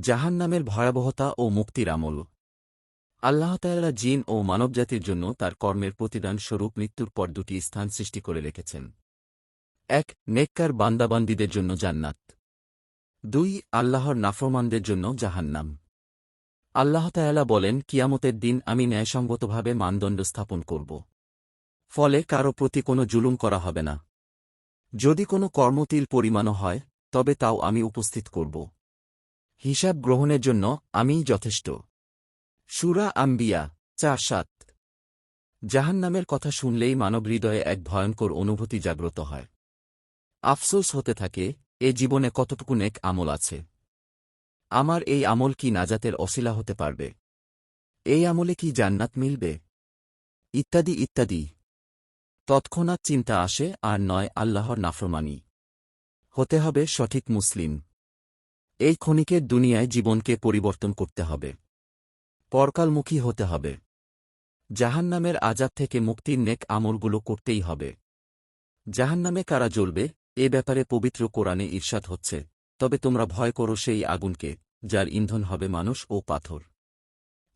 জাহান্নামের ভয়াবহতা ও মুক্তির আমল। আল্লাহতায়ালা জিন ও মানবজাতির জন্য তার কর্মের প্রতিদান স্বরূপ মৃত্যুর পর দুটি স্থান সৃষ্টি করে রেখেছেন। এক, নেককার বান্দাবান্দিদের জন্য জান্নাত। দুই, আল্লাহর নাফরমানদের জন্য জাহান্নাম। আল্লাহতায়ালা বলেন, কিয়ামতের দিন আমি ন্যায়সঙ্গতভাবে মানদণ্ড স্থাপন করব। ফলে কারও প্রতি কোনো জুলুম করা হবে না। যদি কোনো কর্মতিল পরিমাণও হয়, তবে তাও আমি উপস্থিত করব। হিসাব গ্রহণের জন্য আমিই যথেষ্ট। সুরা আম্বিয়া, চার সাত। জাহান্নামের কথা শুনলেই মানব হৃদয়ে এক ভয়ঙ্কর অনুভূতি জাগ্রত হয়। আফসোস হতে থাকে, এ জীবনে কতটুকু নেক আমল আছে? আমার এই আমল কি নাজাতের অশিলা হতে পারবে? এই আমলে কি জান্নাত মিলবে? ইত্যাদি ইত্যাদি। তৎক্ষণাৎ চিন্তা আসে, আর নয় আল্লাহর নাফরমানি। হতে হবে সঠিক মুসলিম। এই ক্ষণিকের দুনিয়ায় জীবনকে পরিবর্তন করতে হবে। পরকালমুখী হতে হবে। জাহান্নামের আজাদ থেকে মুক্তির নেক আমলগুলো করতেই হবে। জাহান্নামে কারা জ্বলবে, এ ব্যাপারে পবিত্র কোরআনে ঈর্ষাদ হচ্ছে। তবে তোমরা ভয় করো সেই আগুনকে, যার ইন্ধন হবে মানুষ ও পাথর।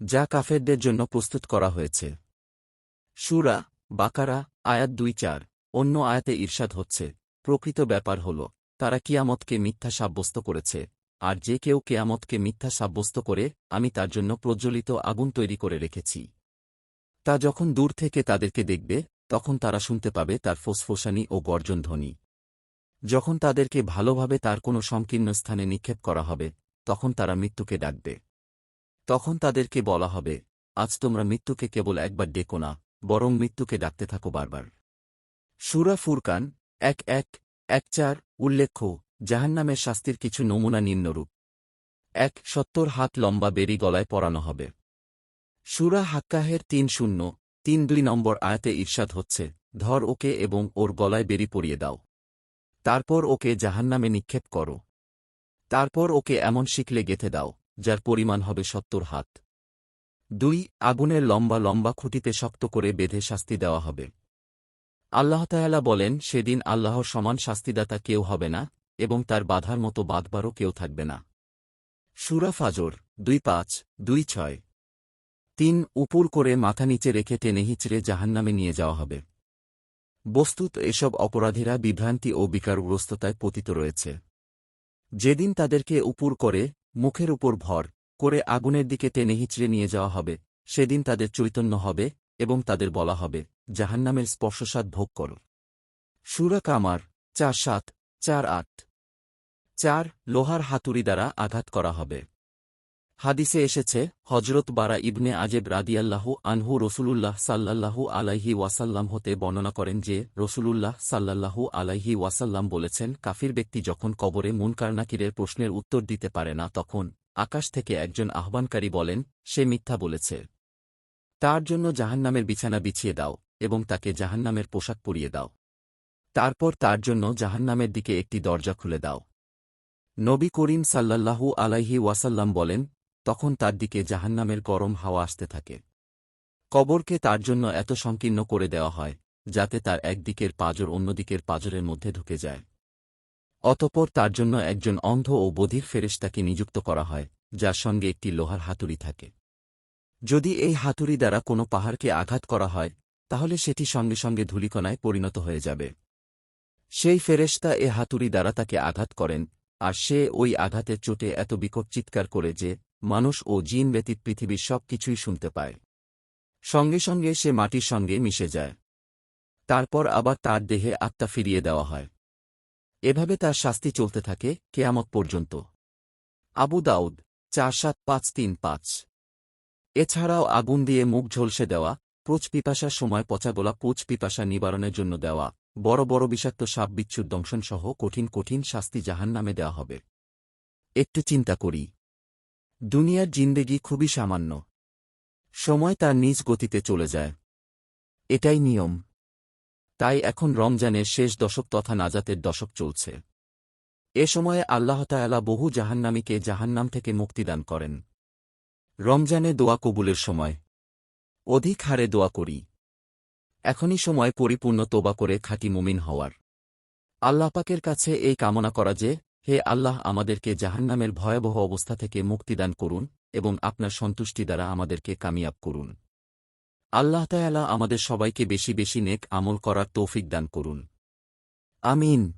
যা কাফেরদের জন্য প্রস্তুত করা হয়েছে। সুরা বাকারা, আয়াত দুই চার, অন্য আয়াতে ঈর্ষাদ হচ্ছে। প্রকৃত ব্যাপার হল, তারা কিয়ামতকে মিথ্যা সাব্যস্ত করেছে। আর যে কেউ কেয়ামতকে মিথ্যা সাব্যস্ত করে, আমি তার জন্য প্রজ্বলিত আগুন তৈরি করে রেখেছি। তা যখন দূর থেকে তাদেরকে দেখবে, তখন তারা শুনতে পাবে তার ফোসফোসানি ও গর্জন ধ্বনি। যখন তাদেরকে ভালোভাবে তার কোনো সংকীর্ণ স্থানে নিক্ষেপ করা হবে, তখন তারা মৃত্যুকে ডাকবে। তখন তাদেরকে বলা হবে, আজ তোমরা মৃত্যুকে কেবল একবার ডেকো না, বরং মৃত্যুকে ডাকতে থাকো বারবার। সুরা ফুরকান এক এক এক চার, উল্লেখ্য জাহান্নামের শাস্তির কিছু নমুনা নিম্নরূপ। এক, সত্তর হাত লম্বা বেরি গলায় পরানো হবে। সুরা হাক্কাহের তিন শূন্য, তিন দুই নম্বর আয়াতে ঈর্ষাদ হচ্ছে, ধর ওকে এবং ওর গলায় বেরি পরিয়ে দাও। তারপর ওকে জাহান্নামে নিক্ষেপ করো। তারপর ওকে এমন শিখলে গেথে দাও, যার পরিমাণ হবে সত্তর হাত। দুই, আগুনের লম্বা লম্বা খুঁটিতে শক্ত করে বেঁধে শাস্তি দেওয়া হবে। আল্লাহতায়ালা বলেন, সেদিন আল্লাহর সমান শাস্তিদাতা কেউ হবে না এবং তার বাধার মতো বাঁধবারও কেউ থাকবে না। সুরা ফাজর, দুই পাঁচ, দুই ছয়। তিন, উপুর করে মাথা নিচে রেখে টেনে হিচড়ে জাহান্নামে নিয়ে যাওয়া হবে। বস্তুত এসব অপরাধীরা বিভ্রান্তি ও বিকারগ্রস্ততায় পতিত রয়েছে। যেদিন তাদেরকে উপুর করে, মুখের উপর ভর করে আগুনের দিকে টেনে হিচড়ে নিয়ে যাওয়া হবে, সেদিন তাদের চৈতন্য হবে এবং তাদের বলা হবে, জাহান্নামের স্পর্শসাদ ভোগ কর। সুরা কামার, চার সাত, চার আট। চার লোহার হাতুড়ি দ্বারা আঘাত করা হবে। হাদিসে এসেছে হজরত বারা ইবনে আজেব রাদিয়াল্লাহু আনহু রসুলুল্লাহ সাল্লাল্লাহু আলাইহি ওয়াসাল্লাম হতে বর্ণনা করেন যে, রসুলুল্লাহ সাল্লাল্লাহু আলাইহি ওয়াসাল্লাম বলেছেন, কাফির ব্যক্তি যখন কবরে মুনকারনাকিরের প্রশ্নের উত্তর দিতে পারে না, তখন আকাশ থেকে একজন আহ্বানকারী বলেন, সে মিথ্যা বলেছে। তার জন্য জাহান্নামের বিছানা বিছিয়ে দাও এবং তাকে জাহান্নামের পোশাক পরিয়ে দাও। তারপর তার জন্য জাহান্নামের দিকে একটি দরজা খুলে দাও। নবী করিম সাল্লাল্লাহু আলাইহি ওয়াসাল্লাম বলেন, তখন তার দিকে জাহান্নামের গরম হাওয়া আসতে থাকে। কবরকে তার জন্য এত সংকীর্ণ করে দেওয়া হয়, যাতে তার একদিকের পাজর অন্যদিকের পাজরের মধ্যে ঢুকে যায়। অতপর তার জন্য একজন অন্ধ ও বধির ফেরেশতাকে নিযুক্ত করা হয়, যার সঙ্গে একটি লোহার হাতুড়ি থাকে। যদি এই হাতুড়ি দ্বারা কোনো পাহাড়কে আঘাত করা হয়, তাহলে সেটি সঙ্গে সঙ্গে ধূলিকণায় পরিণত হয়ে যাবে। সেই ফেরেশতা এ হাতুড়ি দ্বারা তাকে আঘাত করেন আর সে ওই আঘাতের চোটে এত বিকট চিৎকার করে যে মানুষ ও জিন ব্যতীত পৃথিবীর সব কিছুই শুনতে পায়। সঙ্গে সঙ্গে সে মাটির সঙ্গে মিশে যায়। তারপর আবার তার দেহে আত্মা ফিরিয়ে দেওয়া হয়। এভাবে তার শাস্তি চলতে থাকে কেয়ামত পর্যন্ত। আবু দাউদ, চার সাত পাঁচ তিন পাঁচ। এছাড়াও আগুন দিয়ে মুখ ঝলসে দেওয়া পোচ পিপাসার সময় পচাগোলা পোচ পিপাসা নিবারণের জন্য দেওয়া বড় বড় বিষাক্ত সাপ বিচ্ছুর দংশনসহ কঠিন কঠিন শাস্তি জাহান নামে দেওয়া হবে। একটু চিন্তা করি। দুনিয়ার জিন্দেগি খুবই সামান্য। সময় তার নিজ গতিতে চলে যায়। এটাই নিয়ম। তাই এখন রমজানের শেষ দশক তথা নাজাতের দশক চলছে। এ সময়ে আল্লাহতায়ালা বহু জাহান্নামীকে জাহান্নাম থেকে মুক্তিদান করেন। রমজানে দোয়া কবুলের সময়। অধিক হারে দোয়া করি। এখনই সময় পরিপূর্ণ তোবা করে খাঁটি মুমিন হওয়ার। আল্লাপাকের কাছে এই কামনা করা যে, হে আল্লাহ আমাদেরকে জাহান্নামের ভয়াবহ অবস্থা থেকে মুক্তিদান করুন এবং আপনার সন্তুষ্টি দ্বারা আমাদেরকে কামিয়াব করুন। আল্লাহ তায়ালা আমাদের সবাইকে বেশি বেশি নেক আমল করার তৌফিক দান করুন। আমিন।